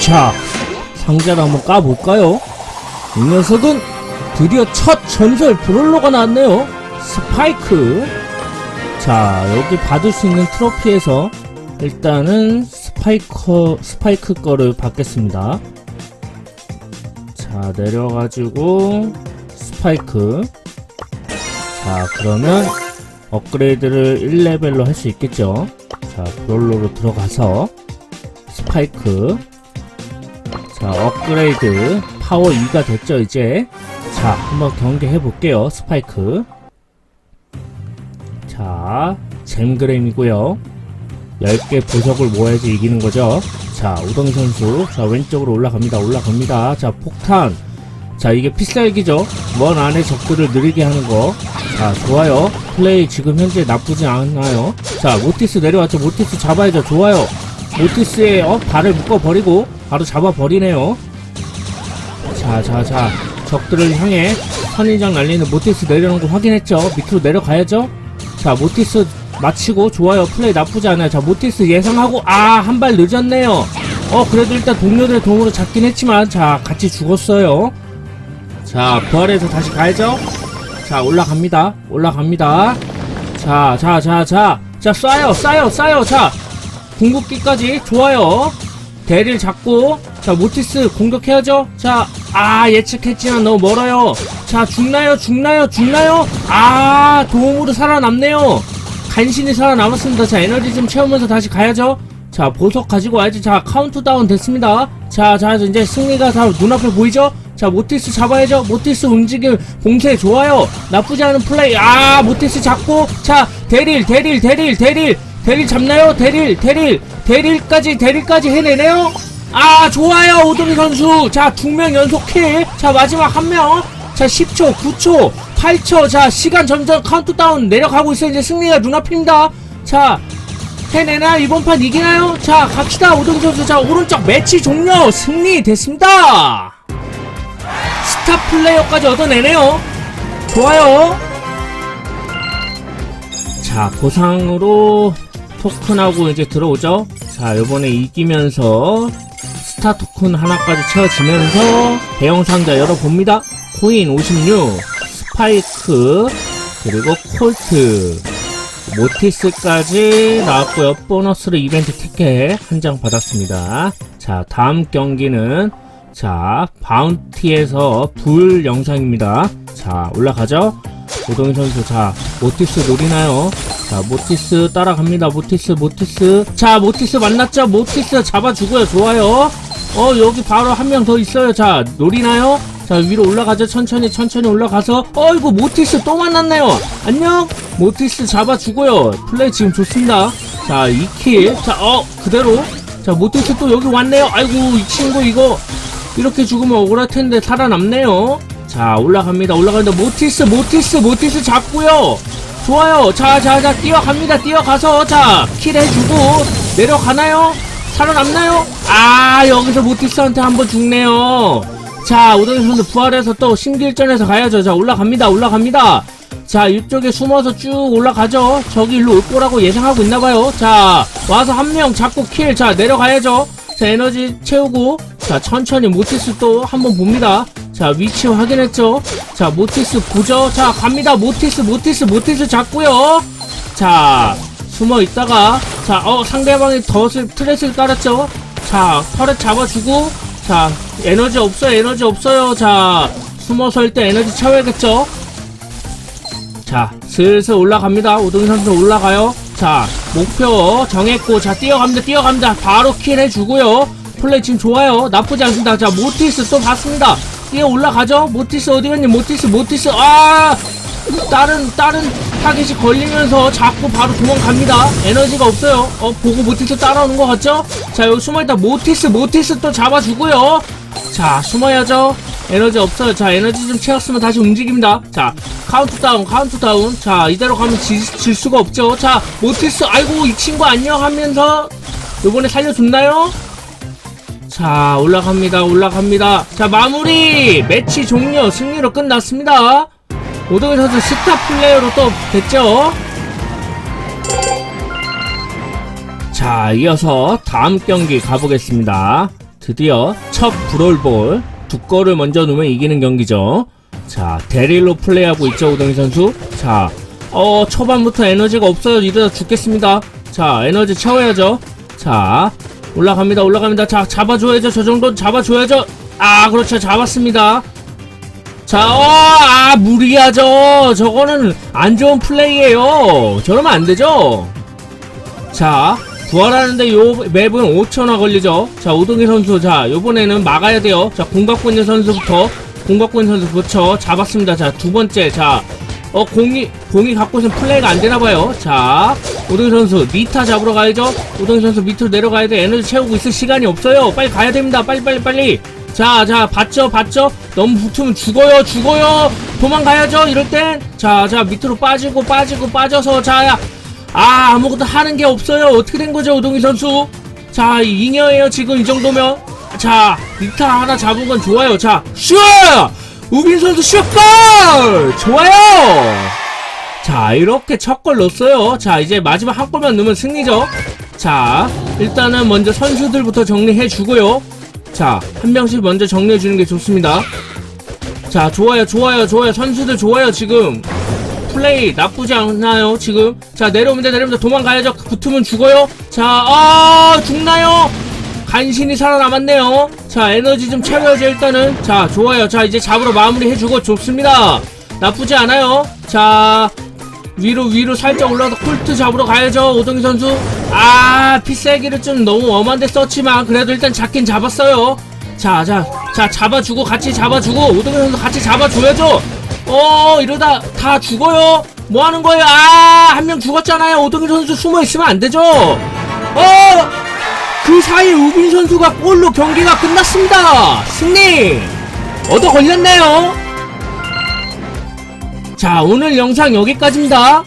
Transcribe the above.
자, 상자를 한번 까볼까요? 이 녀석은 드디어 첫 전설 브롤러가 나왔네요. 스파이크. 자, 여기 받을 수 있는 트로피에서 일단은 스파이커, 스파이크 거를 받겠습니다. 자, 내려가지고 스파이크. 자, 그러면 업그레이드를 1레벨로 할 수 있겠죠. 자, 브롤러로 들어가서 스파이크. 자, 업그레이드 파워 2가 됐죠, 이제. 자, 한번 경기 해볼게요, 스파이크. 자, 잼그램이고요 10개 보석을 모아야지 이기는 거죠. 자, 우동희 선수. 자, 왼쪽으로 올라갑니다, 올라갑니다. 자, 폭탄. 자, 이게 필살기죠. 먼 안에 적들을 느리게 하는 거. 자, 좋아요. 플레이 지금 현재 나쁘지 않아요. 자, 모티스 내려왔죠. 모티스 잡아야죠. 좋아요. 모티스의 어, 발을 묶어버리고 바로 잡아버리네요. 자, 자, 자. 적들을 향해 선인장 날리는 모티스 내려오는 거 확인했죠. 밑으로 내려가야죠. 자, 모티스 마치고 좋아요. 플레이 나쁘지 않아요. 자, 모티스 예상하고 아, 한 발 늦었네요. 어, 그래도 일단 동료들의 도움으로 잡긴 했지만 자, 같이 죽었어요. 자, 부활해서 다시 가야죠. 자, 올라갑니다. 올라갑니다. 자, 자, 자, 자. 자, 쏴요, 쏴요, 쏴요. 자, 궁극기까지 좋아요. 대를 잡고 자 모티스 공격해야죠. 자, 아 예측했지만 너무 멀어요. 자, 죽나요, 죽나요, 죽나요? 아 도움으로 살아남네요. 간신히 살아남았습니다. 자, 에너지 좀 채우면서 다시 가야죠. 자, 보석 가지고 와야지. 자, 카운트다운 됐습니다. 자, 자, 이제 승리가 다 눈앞에 보이죠? 자, 모티스 잡아야죠. 모티스 움직임, 봉쇄 좋아요. 나쁘지 않은 플레이. 아, 모티스 잡고. 자, 대릴, 대릴, 대릴, 대릴. 대릴 잡나요? 대릴, 대릴. 대릴까지, 대릴까지 해내네요? 아, 좋아요. 오동희 선수. 자, 두 명 연속 킬. 자, 마지막 한 명. 자, 10초, 9초, 8초. 자, 시간 점점 카운트다운 내려가고 있어요. 이제 승리가 눈앞입니다. 자, 해내나? 이번 판 이기나요? 자, 갑시다. 오동희 선수. 자, 오른쪽 매치 종료. 승리 됐습니다. 스타 플레이어까지 얻어내네요. 좋아요. 자, 보상으로 토큰하고 이제 들어오죠. 자, 요번에 이기면서 스타 토큰 하나까지 채워지면서 대형 상자 열어봅니다. 코인 56, 스파이크, 그리고 콜트, 모티스까지 나왔고요. 보너스로 이벤트 티켓 한 장 받았습니다. 자, 다음 경기는 자, 바운티에서 불 영상입니다. 자, 올라가죠? 오동희 선수, 자, 모티스 노리나요? 자, 모티스 따라갑니다. 모티스, 모티스. 자, 모티스 만났죠? 모티스 잡아주고요. 좋아요. 어, 여기 바로 한 명 더 있어요. 자, 노리나요? 자, 위로 올라가죠. 천천히, 천천히 올라가서. 어이구, 모티스 또 만났네요. 안녕? 모티스 잡아주고요. 플레이 지금 좋습니다. 자, 2킬. 자, 어, 그대로. 자, 모티스 또 여기 왔네요. 아이고, 이 친구 이거. 이렇게 죽으면 억울할 텐데 살아남네요. 자, 올라갑니다. 올라갑니다. 모티스, 모티스, 모티스 잡고요. 좋아요. 자, 자, 자, 뛰어갑니다. 뛰어가서, 자, 킬 해주고, 내려가나요? 살아남나요? 아, 여기서 모티스한테 한번 죽네요. 자, 오동희 선수 부활해서 또 신길전에서 가야죠. 자, 올라갑니다. 올라갑니다. 자, 이쪽에 숨어서 쭉 올라가죠. 저기 일로 올 거라고 예상하고 있나봐요. 자, 와서 한 명 잡고 킬. 자, 내려가야죠. 자, 에너지 채우고, 자, 천천히 모티스 또 한번 봅니다. 자, 위치 확인했죠? 자, 모티스 보죠? 자, 갑니다. 모티스, 모티스, 모티스 잡고요. 자, 숨어 있다가, 자, 어, 상대방이 덫을, 트레스를 깔았죠? 자, 털에 잡아주고, 자, 에너지 없어요, 에너지 없어요. 자, 숨어서 일단 에너지 채워야겠죠? 자, 슬슬 올라갑니다. 오동희 선수 올라가요. 자, 목표 정했고, 자, 뛰어갑니다, 뛰어갑니다. 바로 킬 해주고요. 플레이 지금 좋아요. 나쁘지 않습니다. 자, 모티스 또 봤습니다. 뛰어 올라가죠? 모티스 어디 갔니? 모티스, 모티스, 아! 다른, 다른 타겟이 걸리면서 자꾸 바로 도망갑니다. 에너지가 없어요. 어, 보고 모티스 따라오는 것 같죠? 자, 여기 숨어있다. 모티스, 모티스 또 잡아주고요. 자, 숨어야죠. 에너지 없어요. 자, 에너지 좀 채웠으면 다시 움직입니다. 자, 카운트다운, 카운트다운. 자, 이대로 가면 질, 질 수가 없죠. 자, 모티스, 아이고, 이 친구 안녕 하면서, 요번에 살려줬나요? 자, 올라갑니다. 올라갑니다. 자, 마무리! 매치 종료! 승리로 끝났습니다. 오동희 선수 스타 플레이어로 또 됐죠? 자, 이어서 다음 경기 가보겠습니다. 드디어 첫 브롤볼 두 골을 먼저 넣으면 이기는 경기죠. 자, 데릴로 플레이하고 있죠, 우동희 선수. 자, 어, 초반부터 에너지가 없어요. 이러다 죽겠습니다. 자, 에너지 채워야죠. 자, 올라갑니다, 올라갑니다. 자, 잡아줘야죠. 저 정도는 잡아줘야죠. 아, 그렇죠. 잡았습니다. 자, 어, 아, 무리하죠. 저거는 안 좋은 플레이예요. 저러면 안 되죠. 자, 부활하는데 요 맵은 5초나 걸리죠. 자, 오동희 선수, 자, 요번에는 막아야 돼요. 자, 공 갖고 있는 선수부터, 공 갖고 있는 선수, 그렇죠. 잡았습니다. 자, 두 번째, 자, 어, 공이, 공이 갖고 있으면 플레이가 안 되나봐요. 자, 오동희 선수, 미타 잡으러 가야죠. 오동희 선수 밑으로 내려가야 돼. 에너지 채우고 있을 시간이 없어요. 빨리 가야 됩니다. 빨리, 빨리, 빨리. 자, 자, 봤죠, 봤죠? 너무 붙으면 죽어요, 죽어요! 도망가야죠, 이럴 땐! 자, 자, 밑으로 빠지고, 빠지고, 빠져서, 자, 야. 아, 아무것도 하는 게 없어요. 어떻게 된 거죠, 오동희 선수? 자, 잉여예요, 지금 이 정도면. 자, 리타 하나 잡은 건 좋아요. 자, 슛! 우빈 선수 슛골! 좋아요! 자, 이렇게 첫 골 넣었어요. 자, 이제 마지막 한 골만 넣으면 승리죠. 자, 일단은 먼저 선수들부터 정리해 주고요. 자, 한 명씩 먼저 정리해 주는 게 좋습니다. 자, 좋아요, 좋아요, 좋아요. 선수들 좋아요, 지금. 플레이 나쁘지 않나요, 지금? 자, 내려옵니다, 내려옵니다. 도망가야죠. 붙으면 죽어요. 자, 아, 죽나요? 간신히 살아남았네요. 자, 에너지 좀 채워야죠, 일단은. 자, 좋아요. 자, 이제 잡으러 마무리 해주고 좋습니다. 나쁘지 않아요. 자, 위로 위로 살짝 올라가서 콜트 잡으러 가야죠 오동희 선수 아 피세기를 좀 너무 엄한데 썼지만 그래도 일단 잡긴 잡았어요 자자자 잡아주고 같이 잡아주고 오동희 선수 같이 잡아줘야죠 어 이러다 다 죽어요 뭐 하는 거예요 아 한 명 죽었잖아요 오동희 선수 숨어 있으면 안 되죠 어 그 사이 우빈 선수가 골로 경기가 끝났습니다. 승리! 얻어 걸렸네요. 자 오늘 영상 여기까지입니다